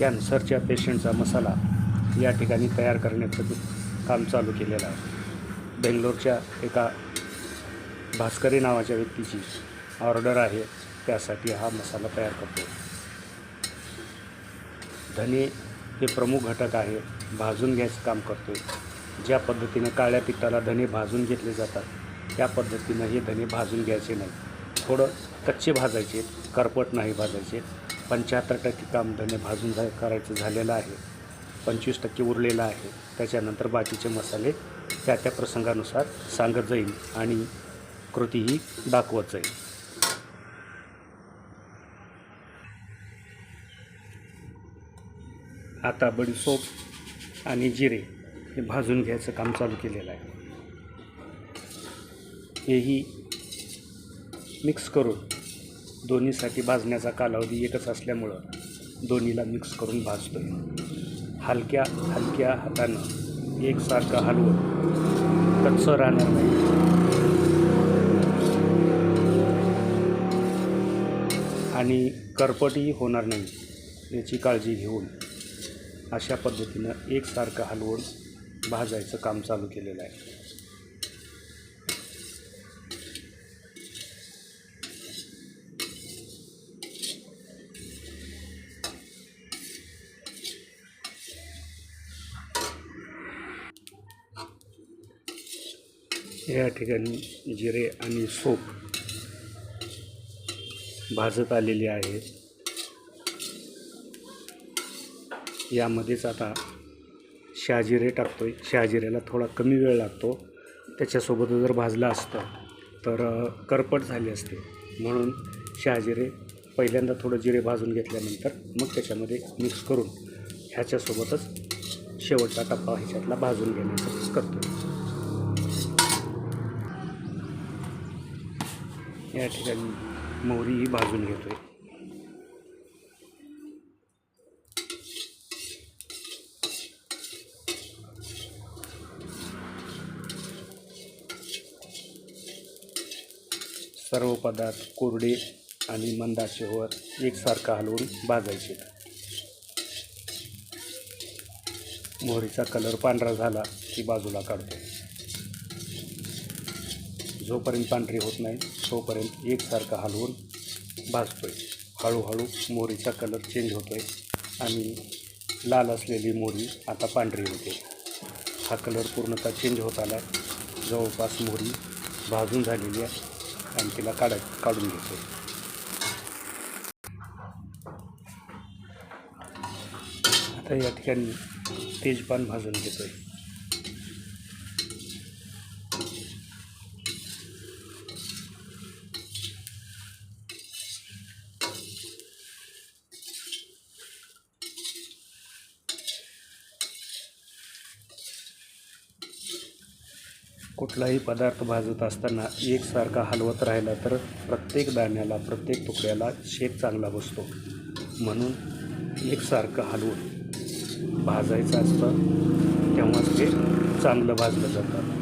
कॅन्सरच्या पेशंटचा मसाला या ठिकाणी तयार करण्याचं काम चालू केलेलं आहे. बेंगलोरच्या एका भास्करी नावाच्या व्यक्तीची ऑर्डर आहे. त्यासाठी हा मसाला तयार करतो. धने हे प्रमुख घटक आहे. भाजून घ्यायचं काम करतो ज्या पद्धतीनं काळ्या पिठाला धने भाजून घेतले जातात त्या पद्धतीनं हे धने भाजून घ्यायचे नाही. थोडं कच्चे भाजायचे करपट नाही भाजायचे. पंच्याहत्तर टक्के काम धने भाजून जा करायचं झालेलं आहे. पंचवीस टक्के उरलेलं आहे. त्याच्यानंतर बाकीचे मसाले त्या त्या प्रसंगानुसार सांगत जाईल आणि कृतीही दाखवत जाईल. आता बडीसोप आणि जिरे हे भाजून घ्यायचं काम चालू केलेलं आहे. हेही मिक्स करून दोन्हीसाठी भाजण्याचा कालावधी एकच असल्यामुळं दोन्हीला मिक्स करून भाजतो आहे हलक्या हलक्या हातानं एकसारखं हलवं कच्चं राहणार नाही. आणि करपटही होणार नाही याची काळजी घेऊन अशा पद्धतीनं एकसारखं हलवून भाजायचं काम चालू केलेलं आहे. या ठिकाणी जिरे आणि सोप भाजत आलेली आहेत यामध्येच आता शहाजिरे टाकतो आहे शहाजिऱ्याला थोडा कमी वेळ लागतो. त्याच्यासोबत जर भाजलं असतं तर करपट झाली असते. म्हणून शहाजिरे पहिल्यांदा थोडं जिरे भाजून घेतल्यानंतर मग त्याच्यामध्ये मिक्स करून ह्याच्यासोबतच शेवटचा टप्पा ह्याच्यातला भाजून घेण्याचा करतो या ठिकाणी मोहरी ही भाजून घेतो आहे सर्व पदार्थ कोरडे आणि मंदाचेवर एकसारखं एकसारखा हलवून भाजायचे. मोहरीचा कलर पांढरा झाला की बाजूला काढतो. जोपर्यंत पांढरी होत नाही तोपर्यंत एकसारखा हलवून भाजतोय. हळूहळू मोहरीचा कलर चेंज होतोय आणि लाल असलेली मोहरी आता पांढरी होते. हा कलर पूर्णतः चेंज होत आला आहे जवळपास मोहरी भाजून झालेली आहे आणि तिला काढाय काढून घेतो आता या ठिकाणी तेजपान भाजून घेतोय. कुठलाही पदार्थ भाजत असताना एकसारखा हलवत राहिला तर प्रत्येक दाण्याला प्रत्येक तुकड्याला शेक चांगला बसतो. म्हणून एकसारखं हलवून भाजायचं असतं तेव्हाच ते चांगलं भाजलं जातं.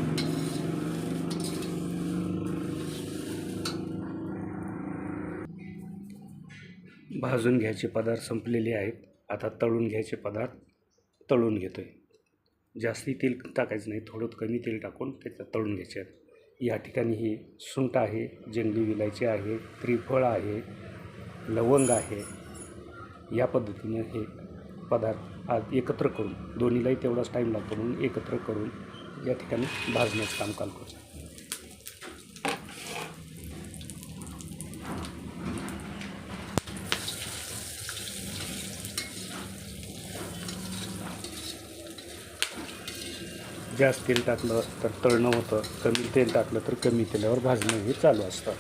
भाजून घ्यायचे पदार्थ संपलेले आहेत. आता तळून घ्यायचे पदार्थ तळून घेतो आहे जास्ती तेल टाकायचं नाही थोडं कमी तेल टाकून त्याच्यात तळून घ्यायचे. या ठिकाणी ही सुंट आहे जंगली विलायची आहे त्रिफळ आहे लवंग आहे. या पद्धतीनं हे पदार्थ आज एकत्र करून दोन्हीलाही तेवढाच टाईम लागतो म्हणून एकत्र करून या ठिकाणी भाजण्याचं काम काल करतो. जास्त तेल टाकलं तर तळणं होतं कमी तेल टाकलं तर कमी तेलावर भाजणं हे चालू असतं.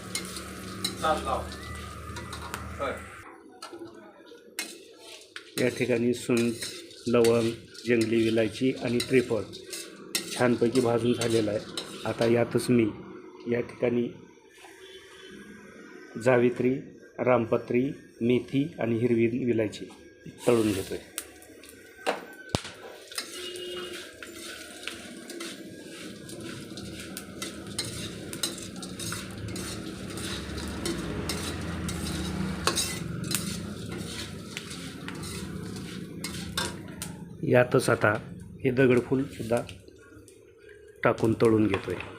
या ठिकाणी सुंठ लवंग जंगली विलायची आणि त्रिफळ छानपैकी भाजून झालेलं आहे. आता यातच मी या ठिकाणी जावित्री रामपत्री मेथी आणि हिरवी विलायची तळून घेतो आहे यातच आता हे दगडफूलसुद्धा टाकून तळून घेतो आहे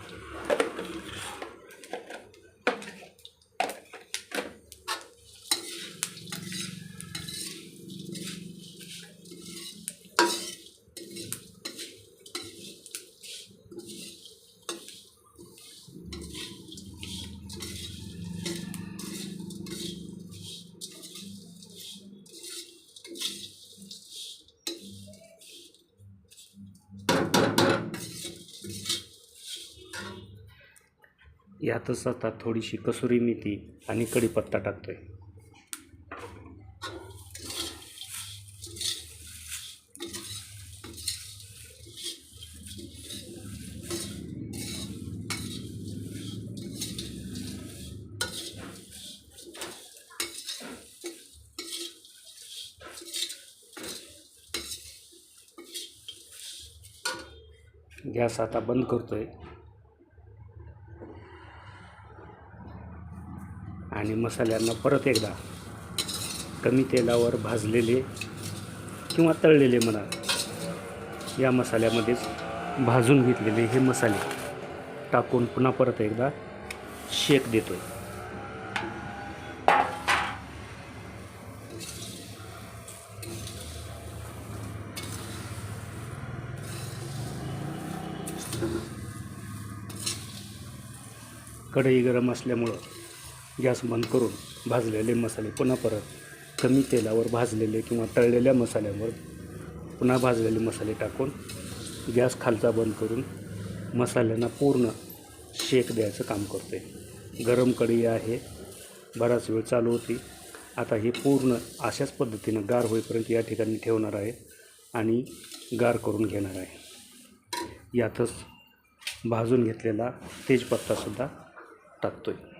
यातच आता थोडीशी कसुरी मेथी आणि कढीपत्ता टाकतो आहे गॅस आता बंद करतो आहे आणि मसाल्यांना परत एकदा कमी तेलावर भाजलेले किंवा तळलेले म्हणा या मसाल्यामध्येच भाजून घेतलेले हे मसाले टाकून पुन्हा परत एकदा शेक देतोय. कढई गरम असल्यामुळं गॅस बंद करून भाजलेले मसाले पुन्हा परत कमी तेलावर भाजलेले किंवा तळलेल्या मसाल्यावर पुन्हा भाजलेले मसाले टाकून गॅस खालचा बंद करून मसाल्यांना पूर्ण शेक द्यायचं काम करते गरम कढी आहे बराच वेळ चालू होती. आता हे पूर्ण अशाच पद्धतीनं गार होईपर्यंत या ठिकाणी ठेवणार आहे आणि गार करून घेणार आहे. यातच भाजून घेतलेला तेजपत्तासुद्धा टाकतो आहे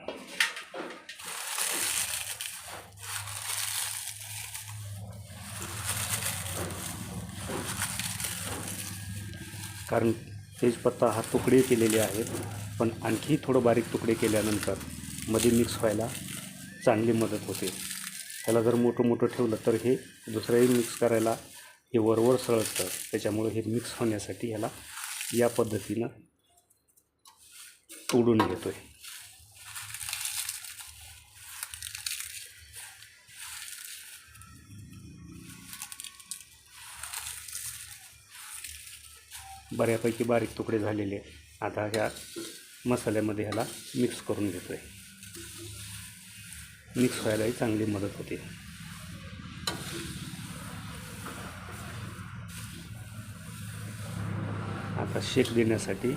कारण तेजपत्ता हा तुकडे केलेले आहेत पण आणखी थोडं बारीक तुकडे केल्यानंतरमध्ये मिक्स व्हायला चांगली मदत होते. त्याला जर मोठं मोठं ठेवलं तर हे दुसऱ्याही मिक्स करायला हे वरवर सळसतं. त्याच्यामुळे हे मिक्स होण्यासाठी ह्याला या पद्धतीनं तोडून घेतो आहे बऱ्यापैकी बारीक तुकडे झालेले आता ह्या मसाल्यामध्ये ह्याला मिक्स करून घेतो आहे मिक्स व्हायलाही चांगली मदत होते. आता शेक देण्यासाठी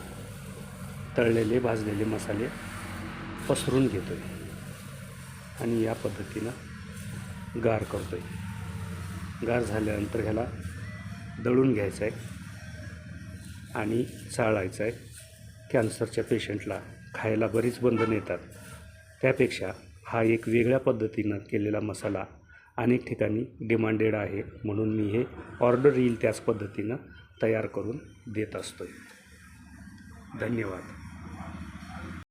तळलेले भाजलेले मसाले पसरून घेतो आहे आणि या पद्धतीनं गार करतो आहे गार झाल्यानंतर ह्याला दळून घ्यायचं आहे आणि चाळायचं आहे. कॅन्सरच्या पेशंटला खायला बरीच बंधनं येतात. त्यापेक्षा हा एक वेगळ्या पद्धतीनं केलेला मसाला अनेक ठिकाणी डिमांडेड आहे म्हणून मी हे ऑर्डर येईल त्याच पद्धतीनं तयार करून देत असतो धन्यवाद.